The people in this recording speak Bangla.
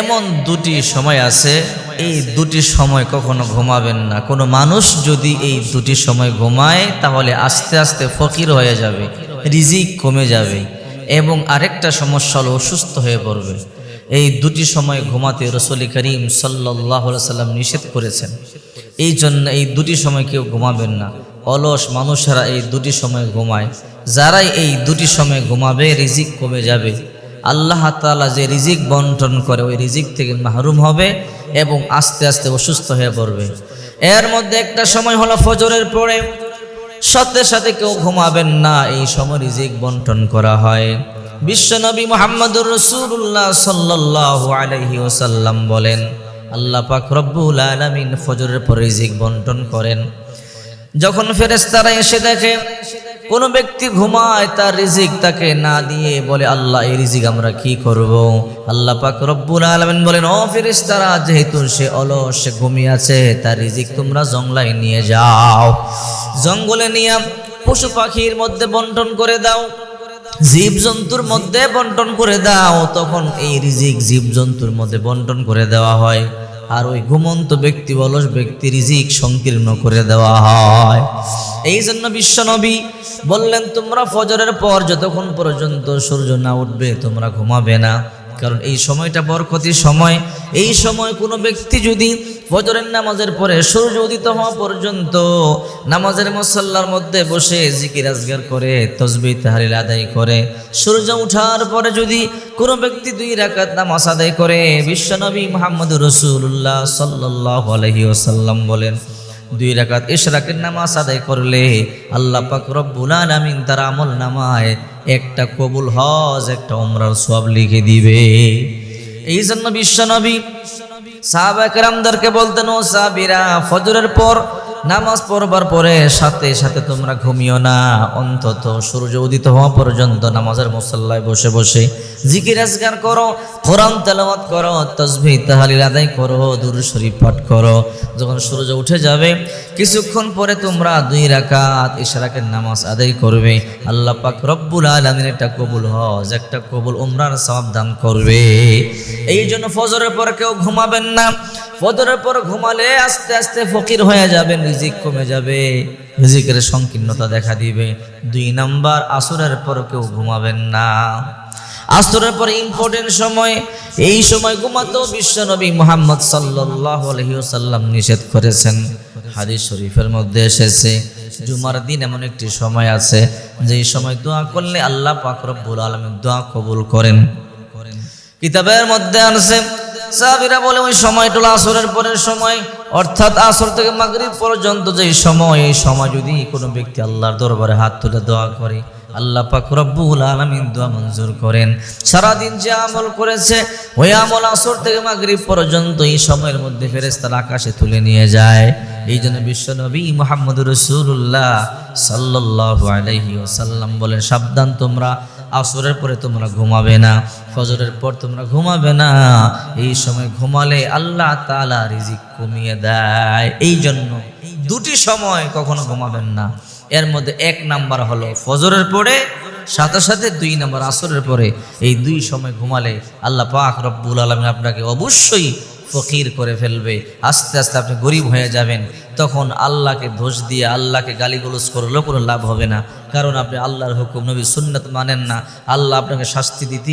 এমন দুটি সময় আছে, এই দুটি সময় কখনো ঘুমাবেন না। কোনো মানুষ যদি এই দুটি সময় ঘুমায়, তাহলে আস্তে আস্তে ফকির হয়ে যাবে, রিজিক কমে যাবে এবং আরেকটা সমস্যা হলো অসুস্থ হয়ে পড়বে। এই দুটি সময় ঘুমাতে রসুল করিম সাল্লাহ সাল্লাম নিষেধ করেছেন। এই জন্য এই দুটি সময় কেউ ঘুমাবেন না। অলস মানুষেরা এই দুটি সময় ঘুমায়। যারাই এই দুটি সময় ঘুমাবে, রিজিক কমে যাবে। আল্লাহ তাআলা যে রিজিক বন্টন করে ওই রিজিক থেকে মাহরুম হবে এবং আস্তে আস্তে অসুস্থ হয়ে পড়বে। এর মধ্যে একটা সময় হলো ফজরের পরে। সাথে সাথে কেউ ঘুমাবেন না, এই সময় রিজিক বন্টন করা হয়। বিশ্বনবী মোহাম্মদুর রসুল্লাহ সাল্লাহ আলহি ওসাল্লাম বলেন, আল্লাহ পাক রব্বুল আলমিন ফজরের পর রিজিক বন্টন করেন। যখন ফেরেস্তারা এসে দেখে কোনো ব্যক্তি ঘুমায়, তার রিজিক তাকে না দিয়ে বলে, আল্লাহ, এই রিজিক আমরা কি করব? আল্লাহ পাক রব্বুল আলমিন বলেন, ও তারা যেহেতু সে অলস, সে ঘুমিয়ে আছে, তার রিজিক তোমরা জংলায় নিয়ে যাও। জঙ্গলে নিয়ে পশু পাখির মধ্যে বন্টন করে দাও জীব জন্তুর মধ্যে বন্টন করে দাও। তখন এই রিজিক জীব জন্তুর মধ্যে বন্টন করে দেওয়া হয়। আর ওই ঘুমন্ত ব্যক্তি, অলস ব্যক্তি রিজিক সংকীর্ণ করে দেওয়া হয়। এই জন্য বিশ্বনবী বললেন, তোমরা ফজরের পর যতক্ষণ পর্যন্ত সূর্য না উঠবে, তোমরা ঘুমাবে না। কারণ এই সময়টা বরকতির সময়। এই সময় কোনো ব্যক্তি যদি ফজরের নামাজের পরে সূর্য উদিত হওয়া পর্যন্ত নামাজের মসল্লার মধ্যে বসে জিকির, আজগার করে তসবি তাহারিল আদায় করে, সূর্য উঠার পরে যদি কোনো ব্যক্তি দুই রাকাত নামাজ আদায় করে, বিশ্বনবী মোহাম্মদ রসুল্লাহ সাল্লাহ আলহি ওসাল্লাম বলেন দুই রাকাত ইশরাকের নামাজ আদায় করলে আল্লাহ পাক রব্বুল আলামিন তার আমল নামায় একটা কবুল হজ, একটা উমরার সব লিখে দিবে। এই জন্য বিশ্বনবী সাহাবা কেরামদেরকে বলতেন, ও সাবিরা ফজরের পর নামাজ পড়বার পরে সাথে সাথে তোমরা ঘুমিও না। অন্তত সূর্য উদিত হওয়া পর্যন্ত নামাজের মুসল্লায় বসে বসে জিকির, আজগার করো, কোরআন তেলাওয়াত করো তসবি তাহালিল আদায় করো দুর শরীফ পাঠ করো। যখন সূর্য উঠে যাবে, কিছুক্ষণ পরে তোমরা দুই রাকাত ইশরাকের নামাজ আদায় করবে। আল্লাহ পাক রব্বুল আলামিন একটা কবুল হজ, একটা কবুল উমরার সওয়াব দান করবে। এই জন্য ফজরের পর কেউ ঘুমাবেন না। ফজরের পর ঘুমালে আস্তে আস্তে ফকির হয়ে যাবে, রিজিক কমে যাবে। রিজিকের সংকীর্ণতা দেখা দিবে। দুই নাম্বার, আসরের পর কেউ ঘুমাবেন না। আসরের পর ইম্পর্টেন্ট সময়। এই সময় ঘুমাতো বিশ্বনবী মোহাম্মদ সাল্লাহ আলহিউসাল্লাম নিষেধ করেছেন। হাদিস শরীফের মধ্যে এসেছে, জুমার দিন এমন একটি সময় আছে যে সময় দোয়া করলে আল্লাহ পাক রব্বুল দোয়া কবুল করেন। কিতাবের মধ্যে আনছে সাহাবিরা বলে, ওই সময়টা আসরের পরের সময়, অর্থাৎ আসর থেকে মাগরিব পর্যন্ত যে সময়, এই সময় যদি কোনো ব্যক্তি আল্লাহর দরবারে হাত তুলে দোয়া করে, আল্লাহ পাক রব্বুল আলামিন দোয়া মঞ্জুর করেন। সারাদিন যে আমল করেছে, ওই আমল আসর থেকে মাগরিব পর্যন্ত এই সময়ের মধ্যে ফেরেস্তার আকাশে তুলে নিয়ে যায়। এই জন্য বিশ্বনবী মোহাম্মদ রসুল্লাহ সাল্লাহ আলহি ওসাল্লাম বলেন, সাবধান তোমরা আসরের পরে তোমরা ঘুমাবে না, ফজরের পর তোমরা ঘুমাবে না। এই সময় ঘুমালে আল্লাহ তালা রিজিক কমিয়ে দেয়। এই জন্য দুটি সময় কখনো ঘুমাবেন না। এর মধ্যে এক নাম্বার হলো ফজরের পরে, সাথে সাথে দুই নাম্বার আসরের পরে। এই দুই সময় ঘুমালে আল্লাহ পাক রব্বুল আলমিন আপনাকে অবশ্যই ফকির করে ফেলবে, আস্তে আস্তে আপনি গরিব হয়ে যাবেন। তখন আল্লাহকে দোষ দিয়ে আল্লাহকে গালিগুলোজ করলেও কোনো লাভ হবে না। কারণ আপনি আল্লাহর হুকুম নবী সুন্নত মানেন না। আল্লাহ আপনাকে শাস্তি দিতেই